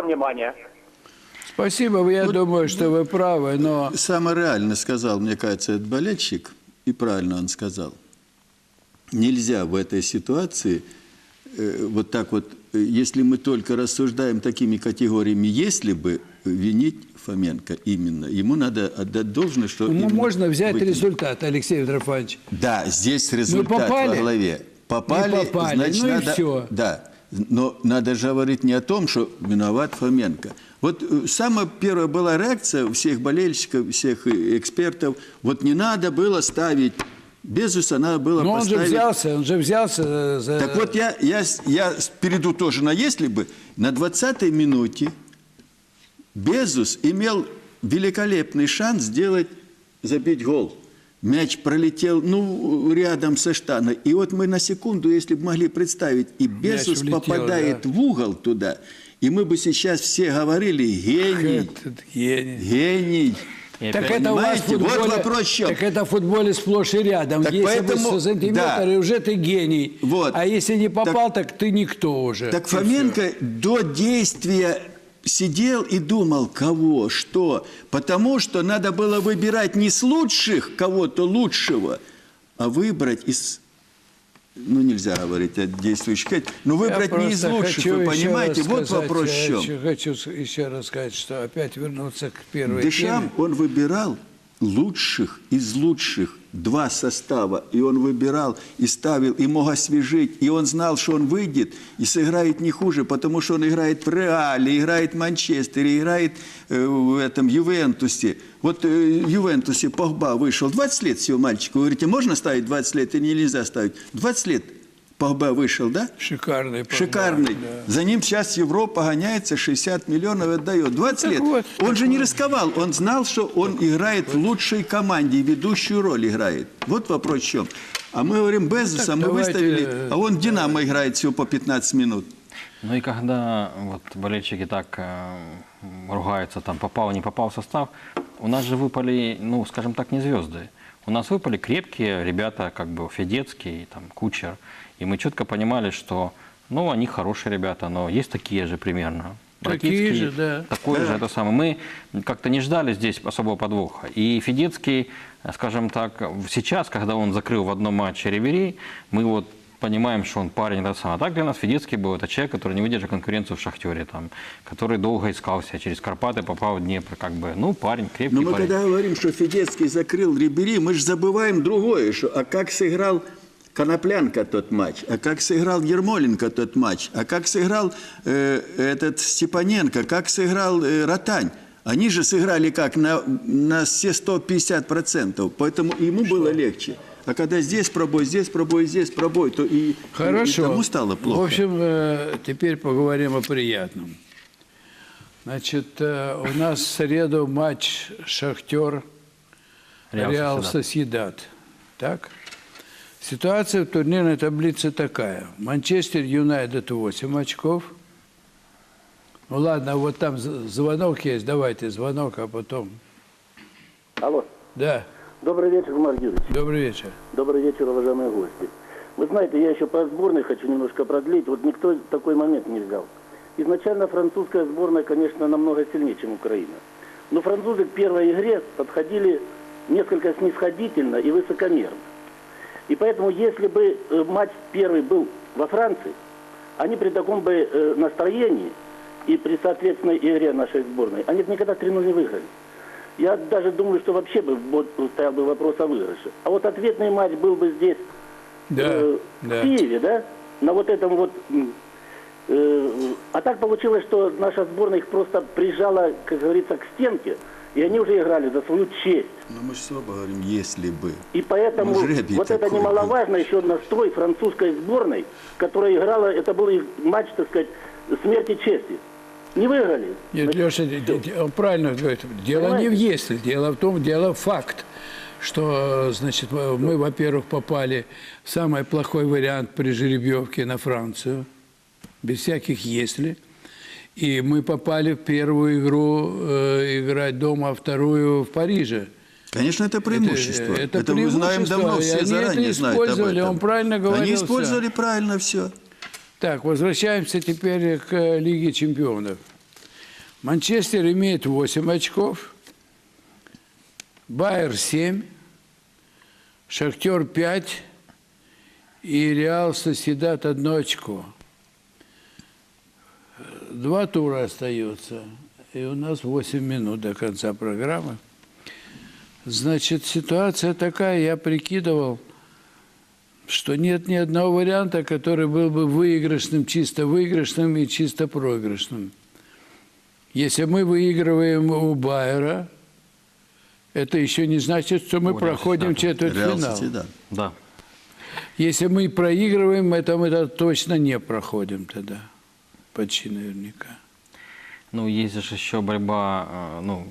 внимание. Спасибо, я думаю, что вы правы, но Самое реально сказал, мне кажется, этот болельщик, и правильно он сказал. Нельзя в этой ситуации э, вот так вот, э, если мы только рассуждаем такими категориями, если бы винить Фоменко именно, ему надо отдать должное, что... ну, именно можно взять быть- результат, Алексей Митрофанович. Да, здесь результат попали? во главе. Попали, попали, значит, ну и надо... всё. Да, но надо же говорить не о том, что виноват Фоменко. Вот э, самая первая была реакция у всех болельщиков, всех э, экспертов, вот не надо было ставить Безуса, надо было Но он же поставить... взялся, он же взялся за... Так вот, я, я, я перейду тоже на «если бы». На 20-й минуте Безус имел великолепный шанс сделать, забить гол. Мяч пролетел, ну, рядом со штаной. И вот мы на секунду, если бы могли представить, и Безус улетел, попадает да. в угол туда, и мы бы сейчас все говорили «гений, гений. гений». Так это у вас Понимаете? Вот футболе, вопрос чем. так это в футболе сплошь и рядом. Так если поэтому- бы сантиметр, да. уже ты гений. Вот. А если не попал, так, ты никто уже. Так. Фоменко до действия сидел и думал, кого, что. Потому что надо было выбирать не с лучших кого-то лучшего, а выбрать из... Ну, нельзя говорить о действующих, но выбрать Я не из лучших, вы понимаете? Вот сказать, вопрос в я чем. еще хочу еще раз сказать, что опять вернуться к первой Дешам, теме. он выбирал лучших из лучших, два состава, и он выбирал и ставил, и мог освежить, и он знал, что он выйдет и сыграет не хуже, потому что он играет в Реале, играет в Манчестере, играет э, в этом Ювентусе. Вот э, в Ювентусе Погба вышел, 20 лет всего мальчику, вы говорите, можно ставить 20 лет или нельзя ставить? 20 лет Погба вышел, да? Шикарный. Погба, Шикарный. да. За ним сейчас Европа гоняется, 60 миллионов отдает. 20 Так лет. вот, он же не рисковал. Он знал, что он играет в лучшей команде, и ведущую роль играет. Вот вопрос в чем. А мы говорим, Безуса так мы давайте, выставили, э, а он в Динамо играет всего по 15 минут. Ну и когда вот болельщики так э, ругаются, там попал, не попал в состав, у нас же выпали, ну, скажем так, не звезды. У нас выпали крепкие ребята, как бы Федецкий, там, Кучер. И мы четко понимали, что, ну, они хорошие ребята, но есть такие же примерно. Такие же, да. Такой же, это самое. Мы как-то не ждали здесь особого подвоха. И Федецкий, скажем так, сейчас, когда он закрыл в одном матче Рибери, мы вот понимаем, что он парень это самое. А так для нас Федецкий был это человек, который не выдержал конкуренцию в Шахтере, там, который долго искал себя, через Карпаты попал в Днепр, как бы, ну, парень, крепкий Но мы парень. когда говорим, что Федецкий закрыл Рибери, мы же забываем другое, что, а как сыграл Коноплянка тот матч, а как сыграл Ермоленко тот матч, а как сыграл э, этот Степаненко, как сыграл э, Ротань. Они же сыграли как на, на все 150%, поэтому ему было легче. А когда здесь пробой, здесь пробой, здесь пробой, то и, и Хорошо. тому стало плохо. В общем, э, теперь поговорим о приятном. Значит, э, у нас в среду матч Шахтер Реал. Соседат. Так? Ситуация в турнирной таблице такая. Манчестер Юнайтед 8 очков. Ну ладно, вот там звонок есть. Давайте звонок, а потом... Алло. Да, Добрый вечер, Марк Юрьевич. добрый вечер. Добрый вечер, уважаемые гости. Вы знаете, я еще по сборной хочу немножко продлить. Вот никто такой момент не взял. Изначально французская сборная, конечно, намного сильнее, чем Украина. Но французы к первой игре подходили несколько снисходительно и высокомерно. И поэтому, если бы э, матч первый был во Франции, они при таком бы э, настроении и при соответственной игре нашей сборной, они бы никогда 3-0 не выиграли. Я даже думаю, что вообще бы стоял бы вопрос о выигрыше. А вот ответный матч был бы здесь, Да, э, да. в Киеве, да, на вот этом вот... э, а так получилось, что наша сборная их просто прижала, как говорится, к стенке, и они уже играли за свою честь. Но мы же слабо говорим, если бы. И поэтому вот это немаловажно еще настрой французской сборной, которая играла, это был их матч, так сказать, смерти чести. Не выиграли. Нет, Леша, он правильно говорит. Дело не в Понимаете? если, дело в том, дело факт, что, значит, мы, во-первых, попали в самый плохой вариант при жеребьевке на Францию, без всяких «если». И мы попали в первую игру э, играть дома, а вторую в Париже. Конечно, это преимущество. это Это, мы знаем преимущество, давно, все они заранее это знают об использовали, этом. он правильно говорил Они использовали правильно все. Так, возвращаемся теперь к Лиге чемпионов. Манчестер имеет 8 очков, Байер 7, Шахтер 5 и Реал Соседат 1 очко. Два тура остается, и у нас 8 минут до конца программы. Значит, ситуация такая, я прикидывал, что нет ни одного варианта, который был бы выигрышным, чисто выигрышным и чисто проигрышным. Если мы выигрываем у Байера, это еще не значит, что мы Реал проходим. Реал четвертьфинал. Сосьедад. Да. Если мы проигрываем, это мы это точно не проходим тогда. Почти наверняка. Ну, есть же еще борьба, э, ну,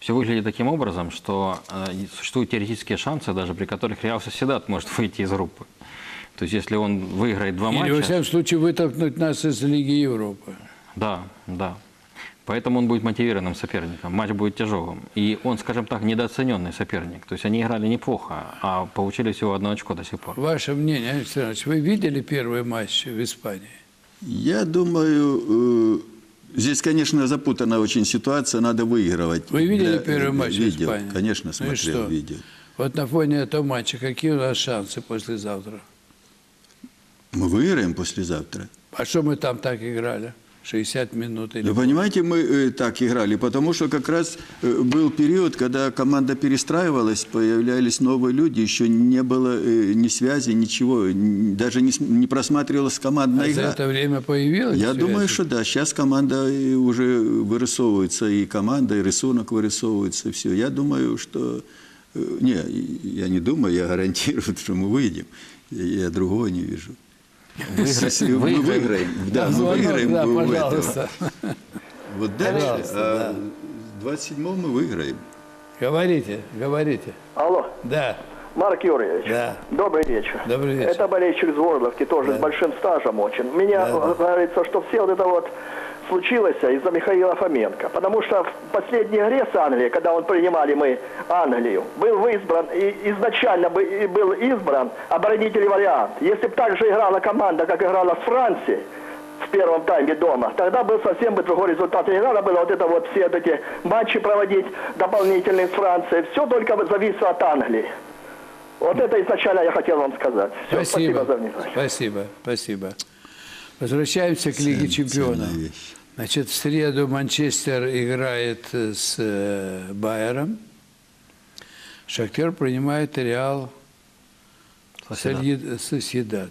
все выглядит таким образом, что э, существуют теоретические шансы, даже при которых Реал Соседат может выйти из группы. То есть, если он выиграет два Или, во матча, всяком случае, вытолкнуть нас из Лиги Европы. да, да. Поэтому он будет мотивированным соперником, матч будет тяжелым. И он, скажем так, недооцененный соперник. То есть они играли неплохо, а получили всего одно очко до сих пор. Ваше мнение, Александр Иванович, вы видели первый матч в Испании? Я думаю, э, здесь, конечно, запутанная очень ситуация, надо выигрывать. Вы видели Для- первый матч в видел, Испании? Конечно, Ну смотрел, что? видел. Вот на фоне этого матча какие у нас шансы послезавтра? Мы выиграем послезавтра. А что мы там так играли? 60 минут или... Вы понимаете, мы э, так играли, потому что как раз э, был период, когда команда перестраивалась, появлялись новые люди, еще не было э, ни связи, ничего, даже не, не просматривалась А командная за игра. это время появилась Я связь? думаю, что да. Сейчас команда и уже вырисовывается, и команда, и рисунок вырисовывается, все. Я думаю, что... э, Не, я не думаю, я гарантирую, что мы выйдем. Я другого не вижу. Если мы выиграем. выиграем, да, мы выиграем да, у этого. пожалуйста. Вот дальше, а 27 мы выиграем. Говорите, говорите. Алло, Да, Марк Юрьевич. Да. Добрый вечер. Добрый вечер. Это болельщик Зворловки, тоже с большим стажем очень. Меня Да, да. нравится, что все вот это вот случилось из-за Михаила Фоменко. Потому что в последней игре с Англией, когда он принимали мы Англию, был избран, и изначально был избран оборонительный вариант. Если бы так же играла команда, как играла с Францией, в первом тайме дома, тогда был совсем бы другой результат. И не надо было вот это вот все вот эти матчи проводить дополнительные с Францией. Все только зависело от Англии. Вот это изначально я хотел вам сказать. Все, спасибо, спасибо. за внимание. Спасибо, спасибо. Возвращаемся к Лиге Чемпионов. Значит, в среду Манчестер играет э, с э, Байером. Шахтер принимает Реал Соседат.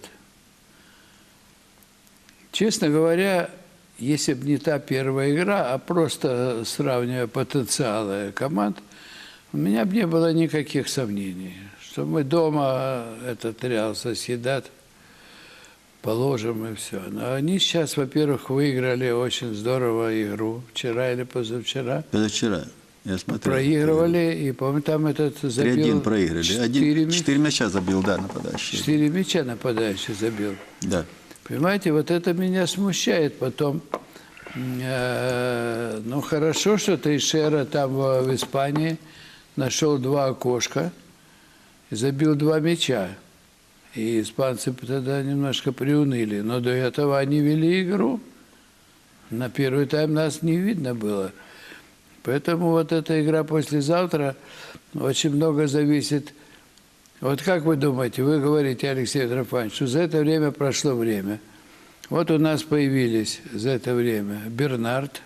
Честно говоря, если бы не та первая игра, а просто сравнивая потенциалы команд, у меня бы не было никаких сомнений, что мы дома этот Реал Соседат положим и все. Но они сейчас, во-первых, выиграли очень здорово игру вчера или позавчера. Позавчера я смотрел. Проигрывали, и, по-моему, там этот забил 3-1 проиграли. четыре Один, мяч- четыре мяча забил, да, нападающий. четыре мяча нападающий забил. Да. Понимаете, вот это меня смущает потом. Э, Ну, хорошо, что Тейшера там э, в Испании нашел два окошка и забил два мяча. И испанцы тогда немножко приуныли. Но до этого они вели игру. На первый тайм нас не видно было. Поэтому вот эта игра послезавтра очень много зависит вот как вы думаете, вы говорите, Алексей Трофанович, что за это время прошло время. Вот у нас появились за это время Бернард.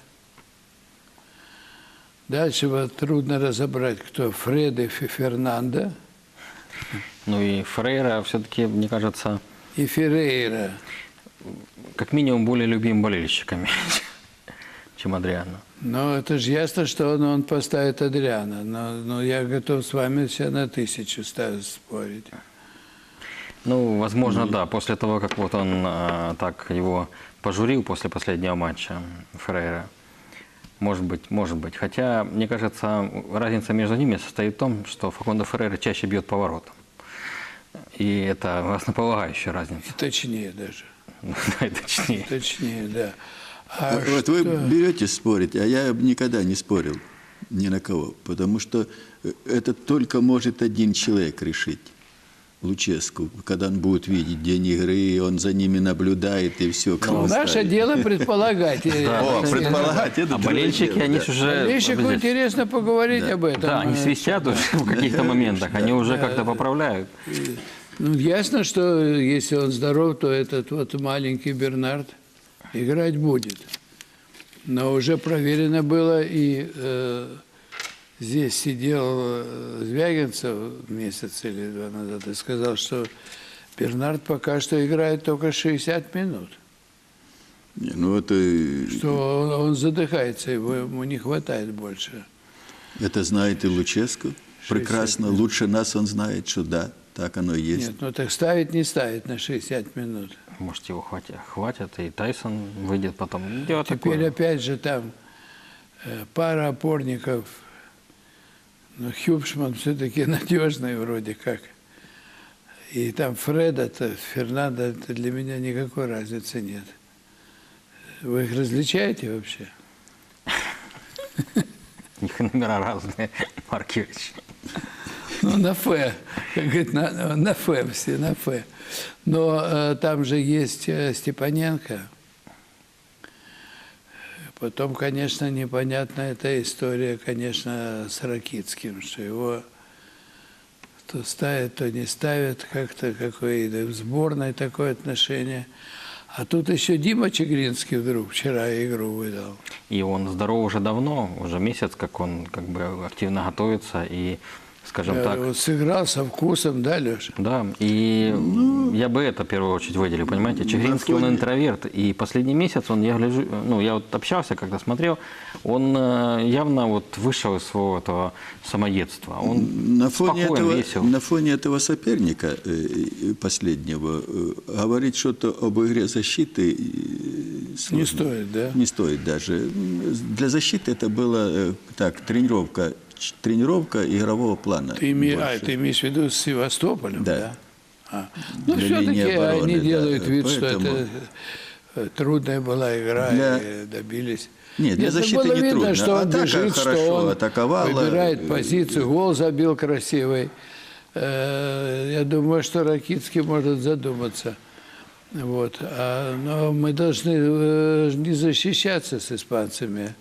Дальше вот трудно разобрать, кто Фред и Фе- Фернандо Ну и Фрейра все-таки, мне кажется, и Феррейра. как минимум более любим болельщиками, чем Адриано. Но это же ясно, что он, он поставит Адриана. Но, но я готов с вами все на тысячу спорить. Ну, возможно, да. После того, как вот он а, так его пожурил после последнего матча Феррейра. Может быть, может быть. Хотя, мне кажется, разница между ними состоит в том, что Факондо Феррейра чаще бьет по воротам. И это основополагающая разница. И точнее даже. Да, и точнее. Точнее, да. А вот вы что- берете спорить, а я бы никогда не спорил ни на кого, потому что э, это только может один человек решить. Луческу, когда он будет видеть день игры, он за ними наблюдает и все. Ну, наше дело предполагать. О, предполагать, это А болельщики, они уже... Болельщику интересно поговорить об этом. Да, они Э, свистят уже в каких-то моментах, они уже как-то поправляют. Ну, ясно, что если он здоров, то этот вот маленький Бернард играть будет. Но уже проверено было, и э, здесь сидел э, Звягинцев месяц или два назад и сказал, что Бернард пока что играет только 60 минут. Не, ну это, Что он, он задыхается, его, ему не хватает больше. это знает и Луческу. Прекрасно, лучше нас он знает, что да, так оно и есть. Нет, ну так ставить не ставить на 60 минут. Может, его хватит, хватит и Тайсон выйдет потом. Дело Теперь такое. опять же там э, пара опорников. Но Хюбшман все-таки надежный вроде как. И там Фреда-то, Фернандо, для меня никакой разницы нет. Вы их различаете вообще? У них номера разные, Маркевич. Ну, на Ф, как говорит, на, на Ф все, на Ф. Но э, там же есть э, Степаненко. Потом, конечно, непонятна эта история, конечно, с Ракитским, что его то ставят, то не ставят, как-то какое и в сборной такое отношение. А тут еще Дима Чегринский вдруг вчера игру выдал. И он здоров уже давно, уже месяц, как он как бы активно готовится и, скажем Э, так, вот сыграл со вкусом, да, Леша? Да, и я бы это в первую очередь выделил, понимаете? Чигринский, он интроверт, и последний месяц он, я гляжу, ну, я вот общался, когда смотрел, он э, явно вот вышел из своего этого самоедства. Он На фоне, спокоен, этого, весел. на фоне этого соперника э, последнего говорить что-то об игре защиты сложно. Не стоит, да? Не стоит даже. Для защиты это была э, так тренировка, тренировка игрового плана. Ты, име- а, ты имеешь в виду с Севастополем, да? Да. А. Ну, все-таки они да, делают вид, что поэтому- это э, трудная была игра, Для- и добились. Нет, для Нет, защиты было не видно, трудно. что он Атака бежит, хорошо что он атаковала. выбирает позицию, гол забил красивый. Э, Я думаю, что Ракитский может задуматься. Вот. А, но мы должны э, не защищаться с испанцами.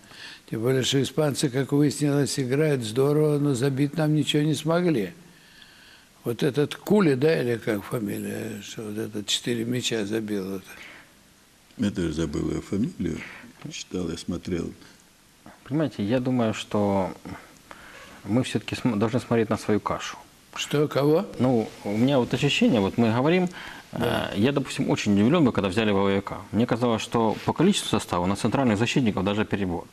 Тем более, что испанцы, как выяснилось, играют здорово, но забить нам ничего не смогли. Вот этот Кули, да, или как фамилия, что вот этот четыре мяча забил. Вот. Я тоже забыл его фамилию. Читал, я смотрел. Понимаете, я думаю, что мы все-таки должны смотреть на свою кашу. Что, кого? Ну, у меня вот ощущение, вот мы говорим, э, я, допустим, очень удивлен был, когда взяли ВВК. Мне казалось, что по количеству состава на центральных защитников даже перебор.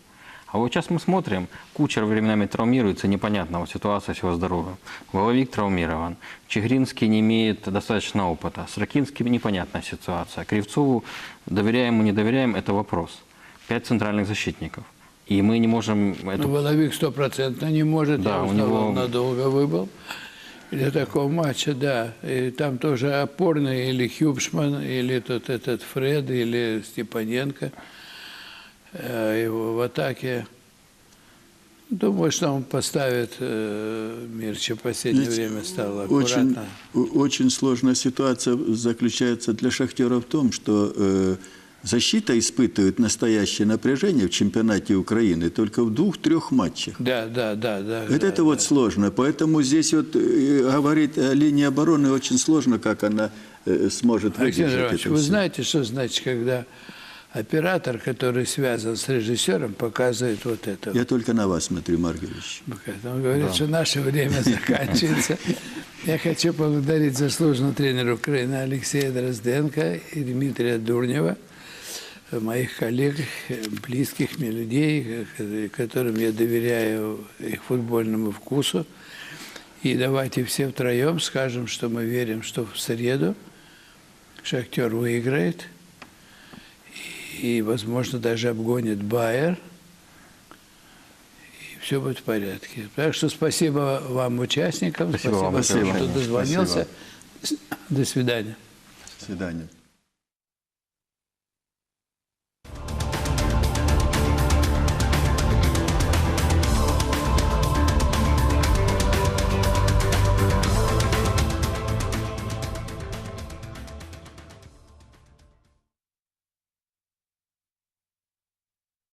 А вот сейчас мы смотрим, Кучер временами травмируется, непонятно, вот ситуация его здоровьем. Воловик травмирован, Чигринский не имеет достаточно опыта, с Ракинским непонятная ситуация. Кривцову доверяем, ему не доверяем, это вопрос. Пять центральных защитников. И мы не можем эту Ну, Воловик стопроцентно не может, Да, я у него- надолго выбыл. Для такого матча, да. И там тоже опорный или Хюбшман, или тот этот Фред, или Степаненко. Э, Его в атаке. Думаю, что он поставит э, Мирча в последнее Ведь время стало Очень, аккуратно. о- очень сложная ситуация заключается для Шахтера в том, что э, защита испытывает настоящее напряжение в чемпионате Украины только в двух-трех матчах. Да, да, да, да. Вот да, это вот сложно. Поэтому здесь вот э, говорить о линии обороны очень сложно, как она э, сможет Александр выдержать Иванович, это вы всё. знаете, что значит, когда оператор, который связан с режиссером, показывает вот это? Я только на вас смотрю, Маргелович. Он говорит, что наше время заканчивается. Я хочу поблагодарить заслуженного тренера Украины Алексея Дрозденко и Дмитрия Дурнева, моих коллег, близких мне людей, которым я доверяю их футбольному вкусу. И давайте все втроем скажем, что мы верим, что в среду Шахтер выиграет и, возможно, даже обгонит Байер. И все будет в порядке. Так что спасибо вам, участникам. Спасибо вам, спасибо спасибо. что дозвонился. До свидания. До свидания.